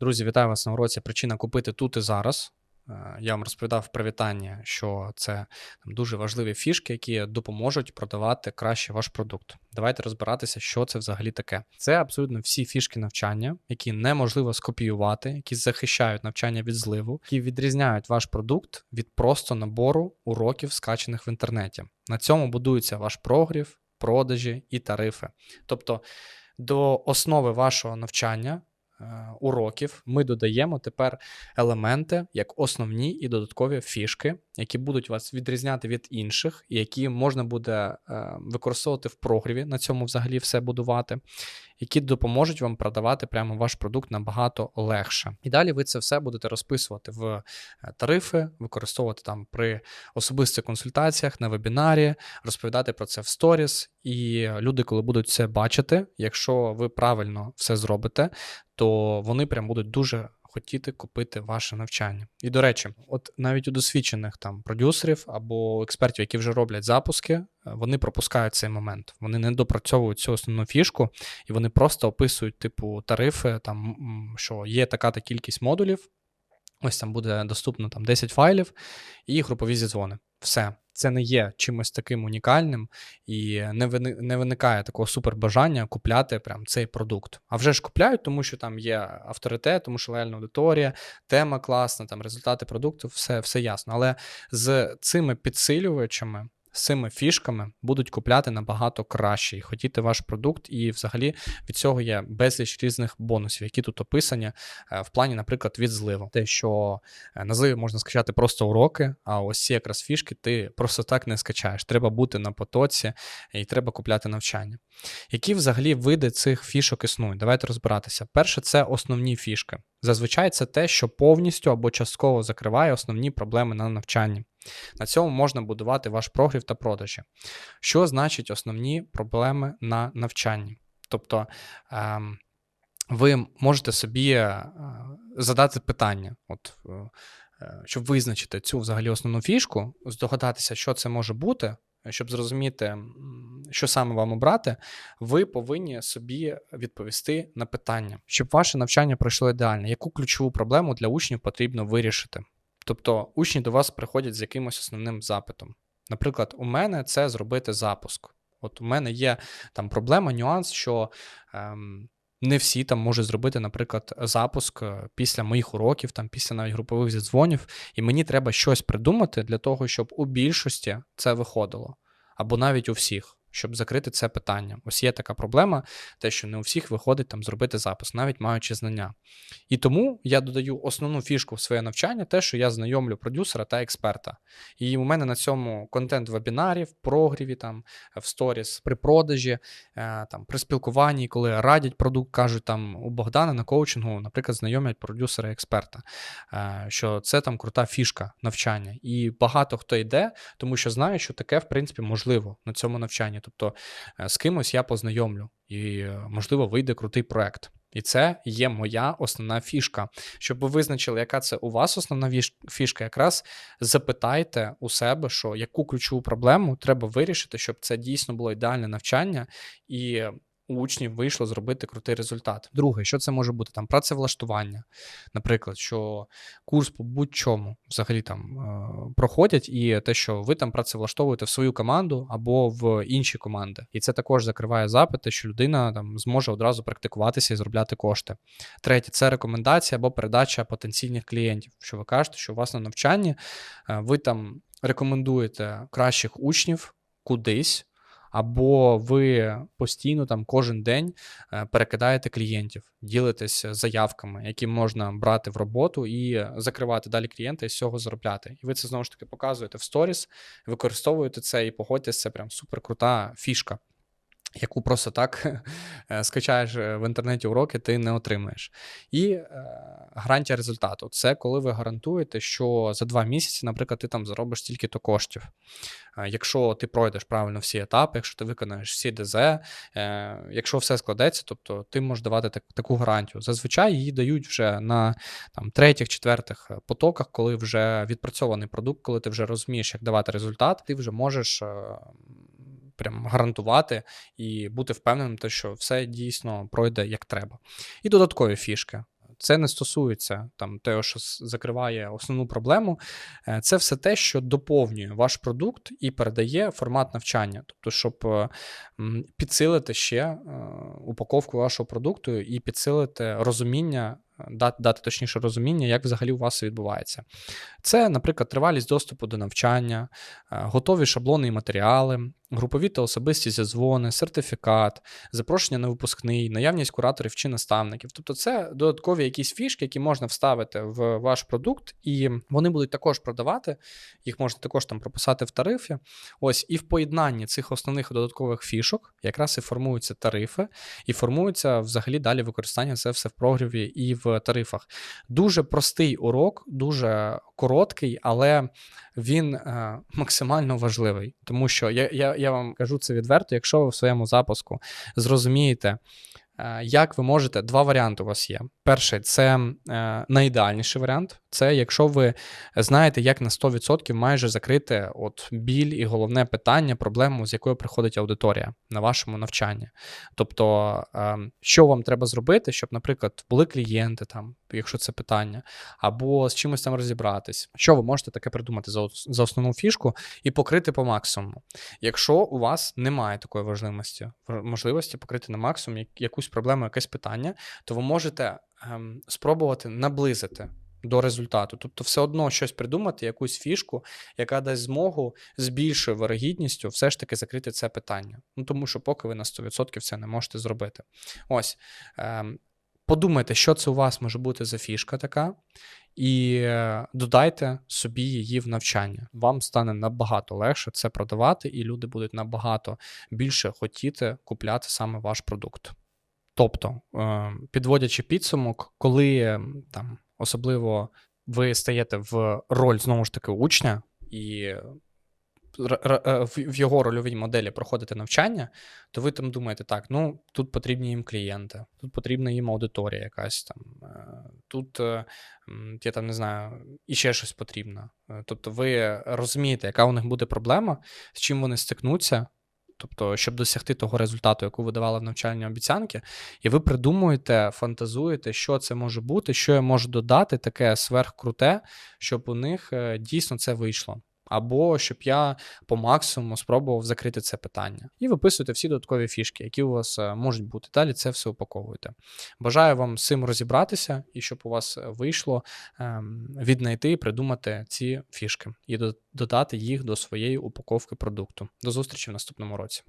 Друзі, вітаю вас на уроці. Причина купити тут і зараз. Е, Я вам розповідав в привітанні, що це дуже важливі фішки, які допоможуть продавати краще ваш продукт. Давайте розбиратися, що це взагалі таке. Це абсолютно всі фішки навчання, які неможливо скопіювати, які захищають навчання від зливу, які відрізняють ваш продукт від просто набору уроків, скачаних в інтернеті. На цьому будується ваш прогрів, продажі і тарифи. Тобто до основи вашого навчання уроків ми додаємо тепер елементи як основні і додаткові фішки, які будуть вас відрізняти від інших, і які можна буде е, використовувати в прогріві, на цьому взагалі все будувати, які допоможуть вам продавати прямо ваш продукт набагато легше. І далі ви це все будете розписувати в е, тарифи, використовувати там при особистих консультаціях на вебінарі, розповідати про це в сторіс. І люди, коли будуть це бачити, якщо ви правильно все зробите, то вони прям будуть дуже хотіти купити ваше навчання. І до речі, от навіть у досвідчених там продюсерів або експертів, які вже роблять запуски, е, вони пропускають цей момент. Вони не допрацьовують цю основну фішку, і вони просто описують, типу, тарифи, там що є така-та кількість модулів. Ось там буде доступно там 10 файлів і групові зідзвони. Все. Це не є чимось таким унікальним, і не виникає такого супербажання купляти прям цей продукт. А вже ж купляють, тому що там є авторитет, тому що лояльна аудиторія, тема класна, там результати продукту, все, все ясно. Але з цими підсилювачами. З цими фішками будуть купляти набагато краще і хотіти ваш продукт, і взагалі від цього є безліч різних бонусів, які тут описані е, в плані, наприклад, від зливу. Те, що е, на зливі можна скачати просто уроки, а ось ці якраз фішки ти просто так не скачаєш. Треба бути на потоці і треба купляти навчання. Які взагалі види цих фішок існують? Давайте розбиратися. Перше, це основні фішки. Зазвичай це те, що повністю або частково закриває основні проблеми на навчанні. На цьому можна будувати ваш прогрів та продажі. Що значить основні проблеми на навчанні? Тобто ем, ви можете собі е, задати питання, от, е, е, щоб визначити цю взагалі основну фішку, здогадатися, що це може бути, щоб зрозуміти, що саме вам обрати, ви повинні собі відповісти на питання, щоб ваше навчання пройшло ідеально. Яку ключову проблему для учнів потрібно вирішити? Тобто учні до вас приходять з якимось основним запитом. Наприклад, у мене це зробити запуск. От у мене є там проблема, нюанс, що ем, не всі там можуть зробити, наприклад, запуск е, після моїх уроків, там після навіть групових зідзвонів, і мені треба щось придумати для того, щоб у більшості це виходило, або навіть у всіх. Щоб закрити це питання. Ось є така проблема, те, що не у всіх виходить там зробити запис, навіть маючи знання. І тому я додаю основну фішку в своє навчання, те, що я знайомлю продюсера та експерта. І у мене на цьому контент в вебінарі, в прогріві, там, в сторіс, при продажі, е, там, при спілкуванні, коли радять продукт, кажуть там у Богдана на коучингу, наприклад, знайомлять продюсера експерта, е, що це там крута фішка навчання. І багато хто йде, тому що знає, що таке, в принципі, можливо на цьому навчанні. Тобто е, з кимось я познайомлю, і, е, можливо, вийде крутий проект. І це є моя основна фішка. Щоб ви визначили, яка це у вас основна фішка, якраз запитайте у себе, що яку ключову проблему треба вирішити, щоб це дійсно було ідеальне навчання, і у учнів вийшло зробити крутий результат. Друге, що це може бути? Там працевлаштування, наприклад, що курс по будь-чому взагалі там е, проходять, і те, що ви там працевлаштовуєте в свою команду або в інші команди. І це також закриває запити, що людина там зможе одразу практикуватися і заробляти кошти. Третє це рекомендація або передача потенційних клієнтів. Що ви кажете, що у вас на навчанні е, ви там рекомендуєте кращих учнів кудись. Або ви постійно там кожен день е, перекидаєте клієнтів, ділитесь заявками, які можна брати в роботу і закривати далі клієнта і з цього заробляти. І ви це знову ж таки показуєте в сторіс, використовуєте це і погодьтеся, це прям суперкрута фішка. Яку просто так е, скачаєш е, в інтернеті уроки, ти не отримаєш. І е, гарантія результату це коли ви гарантуєте, що за два місяці, наприклад, ти там заробиш стільки-то коштів. Якщо ти пройдеш правильно всі етапи, якщо ти виконаєш всі ДЗ, якщо все складеться, тобто ти можеш давати так, таку гарантію. Зазвичай її дають вже на там, третіх, четвертих потоках, коли вже відпрацьований продукт, коли ти вже розумієш, як давати результат, ти вже можеш. Прям гарантувати і бути впевненим, те, що все дійсно пройде як треба. І додаткові фішки. Це не стосується там того, що закриває основну проблему. Е, Це все те, що доповнює ваш продукт і передає формат навчання. Тобто, щоб е, підсилити ще е, упаковку вашого продукту і підсилити розуміння, дати, дати точніше розуміння, як взагалі у вас відбувається. Це, наприклад, тривалість доступу до навчання, е, готові шаблони і матеріали, групові та особисті зізвони, сертифікат, запрошення на випускний, наявність кураторів чи наставників. Тобто, це додаткові якісь фішки, які можна вставити в ваш продукт, і вони будуть також продавати. Їх можна також там прописати в тарифі. Ось і в поєднанні цих основних додаткових фішок якраз і формуються тарифи, і формується взагалі далі використання це все в прогріві і в тарифах. Дуже простий урок, дуже короткий, але він е, максимально важливий. Тому що я, я, я вам кажу це відверто, якщо ви в своєму запуску зрозумієте, е, як ви можете, два варіанти у вас є. Перший це е, найідеальніший варіант. Це якщо ви знаєте, як на 100% майже закрити от біль і головне питання, проблему, з якою приходить аудиторія на вашому навчанні. Тобто, е, що вам треба зробити, щоб, наприклад, були клієнти там, якщо це питання, або з чимось там розібратись. Що ви можете таке придумати за, основну фішку і покрити по максимуму? Якщо у вас немає такої важливості, можливості покрити на максимум якусь проблему, якесь питання, то ви можете ем, спробувати наблизити. До результату, тобто, все одно щось придумати, якусь фішку, яка дасть змогу з більшою вирогідністю все ж таки закрити це питання. Ну тому що поки ви на 100% це не можете зробити. Ось ем, подумайте, що це у вас може бути за фішка така, і е, додайте собі її в навчання. Вам стане набагато легше це продавати, і люди будуть набагато більше хотіти купляти саме ваш продукт. Тобто, е, підводячи підсумок, коли е, там особливо ви стаєте в роль знову ж таки учня і е, в його рольовій моделі проходите навчання, то ви там думаєте, так, ну тут потрібні їм клієнти, тут потрібна їм аудиторія якась там, е, тут е, я там не знаю, і ще щось потрібно. Тобто ви розумієте, яка у них буде проблема, з чим вони стикнуться. Тобто, щоб досягти того результату, яку ви давали в навчальні обіцянки, і ви придумуєте, фантазуєте, що це може бути, що я можу додати, таке сверхкруте, щоб у них е, дійсно це вийшло. Або щоб я по максимуму спробував закрити це питання. І виписуєте всі додаткові фішки, які у вас е, можуть бути. Далі це все упаковуєте. Бажаю вам з цим розібратися і щоб у вас е, вийшло ем, віднайти і придумати ці фішки і додати їх до своєї упаковки продукту. До зустрічі в наступному році.